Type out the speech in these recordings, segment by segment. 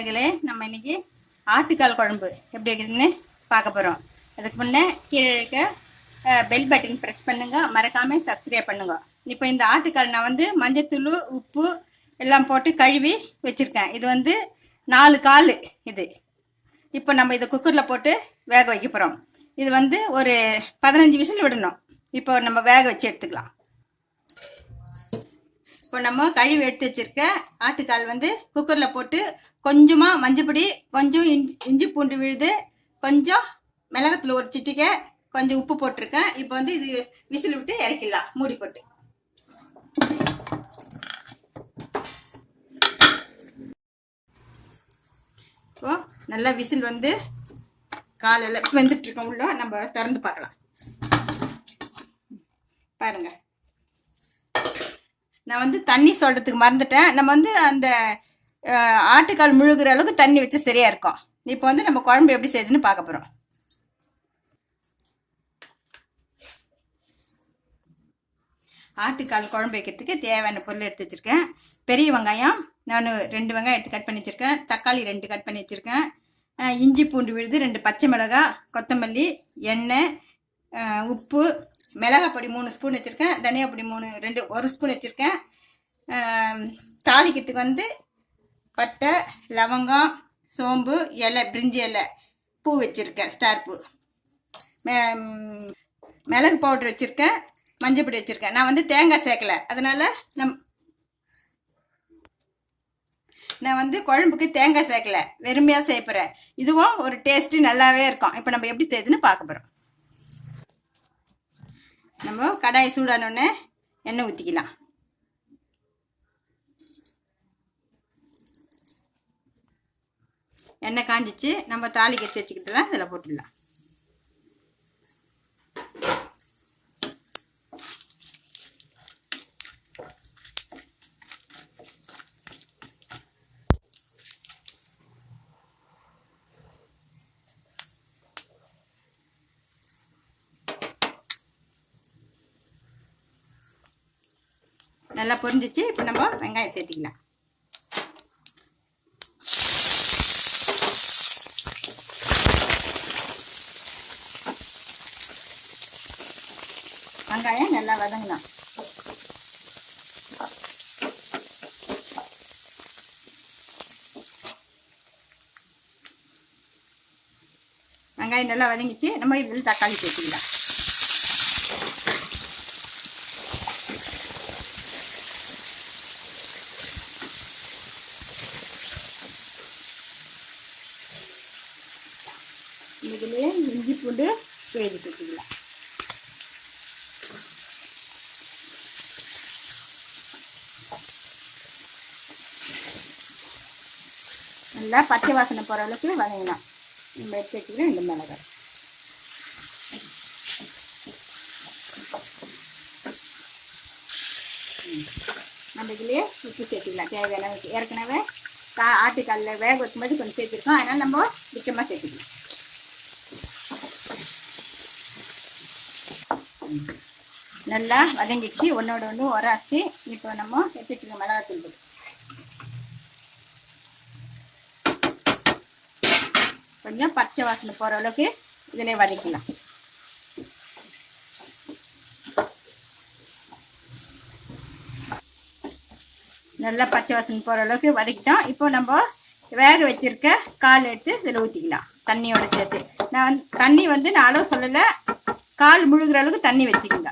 நேர்களே நம்ம இன்னைக்கு ஆட்டுக்கால் குழம்பு எப்படி இருக்குதுன்னு பார்க்க போகிறோம் அதுக்கு முன்னே கீழே இருக்க பெல் பட்டன் ப்ரெஸ் பண்ணுங்க. மறக்காமல் சப்ஸ்கிரைப் பண்ணுங்க. இப்போ இந்த ஆட்டுக்கால் நான் வந்து மஞ்சத்தூள் உப்பு எல்லாம் போட்டு கழுவி வச்சுருக்கேன். இது வந்து நாலு கால் இது. இப்போ நம்ம இதை குக்கரில் போட்டு வேக வைக்க போகிறோம் இது வந்து ஒரு பதினஞ்சு விசில் விடணும். இப்போ நம்ம வேக வச்சு எடுத்துக்கலாம். இப்போ நம்ம கழுவி எடுத்து வச்சிருக்க ஆட்டுக்கால் வந்து குக்கரில் போட்டு கொஞ்சமாக மஞ்சப்பொடி கொஞ்சம் இஞ்சி இஞ்சி பூண்டு விழுது கொஞ்சம் மிளகத்தில் ஒரு சிட்டிக்க கொஞ்சம் உப்பு போட்டிருக்கேன். இப்போ வந்து இது விசில் விட்டு இறக்கிடலாம் மூடி போட்டு. இப்போ நல்லா விசில் வந்து காலையில் வெந்துட்டுருக்கோம் உள்ள நம்ம திறந்து பார்க்கலாம். பாருங்கள் நான் வந்து தண்ணி சொல்கிறதுக்கு மறந்துட்டேன். நம்ம வந்து அந்த ஆட்டுக்கால் முழுகிற அளவுக்கு தண்ணி வச்சு சரியாக இருக்கும். இப்போ வந்து நம்ம குழம்பு எப்படி செய்யுதுன்னு பார்க்க போகிறோம் ஆட்டுக்கால் குழம்பு வைக்கிறதுக்கு தேவையான பொருள் எடுத்து வச்சுருக்கேன். பெரிய வெங்காயம் நான் ரெண்டு வெங்காயம் எடுத்து கட் பண்ணி வச்சுருக்கேன். தக்காளி ரெண்டு கட் பண்ணி வச்சுருக்கேன். இஞ்சி பூண்டு விழுது ரெண்டு பச்சை மிளகாய் கொத்தமல்லி எண்ணெய் உப்பு மிளகாப்பொடி மூணு ஸ்பூன் வச்சுருக்கேன் தனியாப்பொடி மூணு ரெண்டு ஒரு ஸ்பூன் வச்சுருக்கேன். தாளிக்கிறதுக்கு வந்து பட்டை லவங்கம் சோம்பு இலை பிரிஞ்சி இலை பூ வச்சுருக்கேன் ஸ்டார் பூ. மிளகு பவுட்ரு வச்சுருக்கேன் மஞ்சள் பொடி வச்சுருக்கேன். நான் வந்து தேங்காய் சேர்க்கல அதனால் நம் நான் வந்து குழம்புக்கு தேங்காய் சேர்க்கல வெறுமையாக சேர்ப்புறேன் இதுவும் ஒரு டேஸ்ட்டு நல்லாவே இருக்கும். இப்போ நம்ம எப்படி செய்யுதுன்னு பார்க்க போகிறோம் நம்ம கடாயை சூடானோடனே எண்ணெய் ஊற்றிக்கலாம் எண்ணெய் காஞ்சிச்சு நம்ம தாலி கட்டி வச்சுக்கிட்டு தான் இதில் போட்டுடலாம். நல்லா பொரிஞ்சிச்சு. இப்போ நம்ம வெங்காயம் சேர்த்திக்கலாம். வெங்காயம் நல்லா வதங்கலாம் வெங்காயம் நல்லா வதங்கிச்சு. நம்ம இதில் தக்காளி சேர்த்துக்கலாம். இதுலேயே இஞ்சி பூண்டு எழுதி வச்சுக்கலாம். நல்லா பச்சை வாசனை போகிற அளவுக்கு வதங்கலாம். நம்ம எடுத்து வச்சுக்கிறோம் இந்த மிளகாய். நம்ம இதுலேயே உப்பு சேர்த்துக்கலாம். தேவையான ஏற்கனவே கா ஆட்டுக்காலில் வேக வைக்கும்போது கொஞ்சம் சேர்த்துருக்கோம். அதனால் நம்ம மிச்சமாக சேர்த்துக்கலாம். நல்லா வதங்கிச்சு ஒன்றோட ஒன்று உராசி இப்போ நம்ம எடுத்து வச்சுக்க மிளகாத்தூள் போட்டு கொஞ்சம் பச்சை வாசனை போகிற அளவுக்கு இதிலே வதக்கலாம். நல்லா பச்சை வாசனை போகிற அளவுக்கு வதக்கிட்டோம். இப்போ நம்ம வேக வச்சிருக்க கால் எடுத்து இதில் ஊற்றிக்கலாம் தண்ணியோட சேர்த்து. நான் தண்ணி வந்து நான் அளவு சொல்லலை. கால் முழுகிற அளவுக்கு தண்ணி வச்சுக்கோங்க.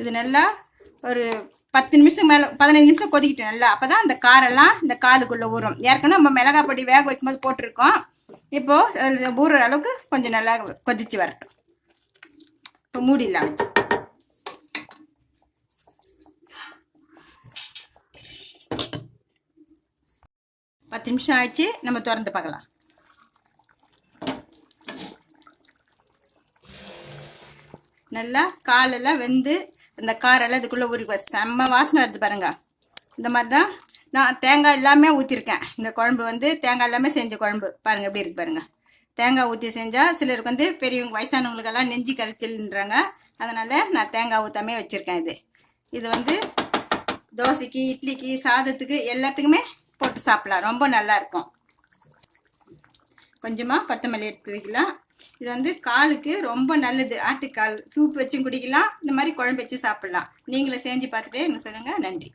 இது நல்லா ஒரு பத்து நிமிஷம் மேலே பதினஞ்சு நிமிஷம் கொதிக்கிட்டு நல்லா. அப்போ தான் அந்த காரெல்லாம் இந்த காலுக்குள்ளே ஊறும். ஏற்கனவே நம்ம மிளகா பொடி வேக வைக்கும்போது போட்டிருக்கோம். இப்போது அதில் ஊறுற அளவுக்கு கொஞ்சம் நல்லா கொதிச்சு வரட்டும். இப்போ மூடிடலாம் பத்து நிமிஷம் ஆயிடுச்சு. நம்ம திறந்து பார்க்கலாம். நல்லா காலெல்லாம் வெந்து இந்த காரெல்லாம் இதுக்குள்ளே ஊறி செம்ம வாசனை வருது பாருங்க. இந்த மாதிரி தான் நான் தேங்காய் எல்லாமே ஊற்றிருக்கேன் இந்த குழம்பு வந்து தேங்காய் எல்லாமே செஞ்ச குழம்பு. பாருங்கள் எப்படி இருக்கு பாருங்கள் தேங்காய் ஊற்றி செஞ்சால் சிலருக்கு வந்து பெரியவங்க வயசானவங்களுக்கெல்லாம் நெஞ்சு கரைச்சல்ன்றாங்க. அதனால் நான் தேங்காய் ஊற்றாமே வச்சுருக்கேன் இது. இது வந்து தோசைக்கு இட்லிக்கு சாதத்துக்கு எல்லாத்துக்குமே போட்டு சாப்பிடலாம். ரொம்ப நல்லாயிருக்கும் கொஞ்சமாக கொத்தமல்லி எடுத்து வைக்கலாம். இது வந்து காலுக்கு ரொம்ப நல்லது. ஆட்டுக்கால் சூப் வச்சும் குடிக்கலாம். இந்த மாதிரி குழம்பு வச்சு சாப்பிடலாம். நீங்களும் செஞ்சு பார்த்துட்டு எனக்கு சொல்லுங்கள் நன்றி.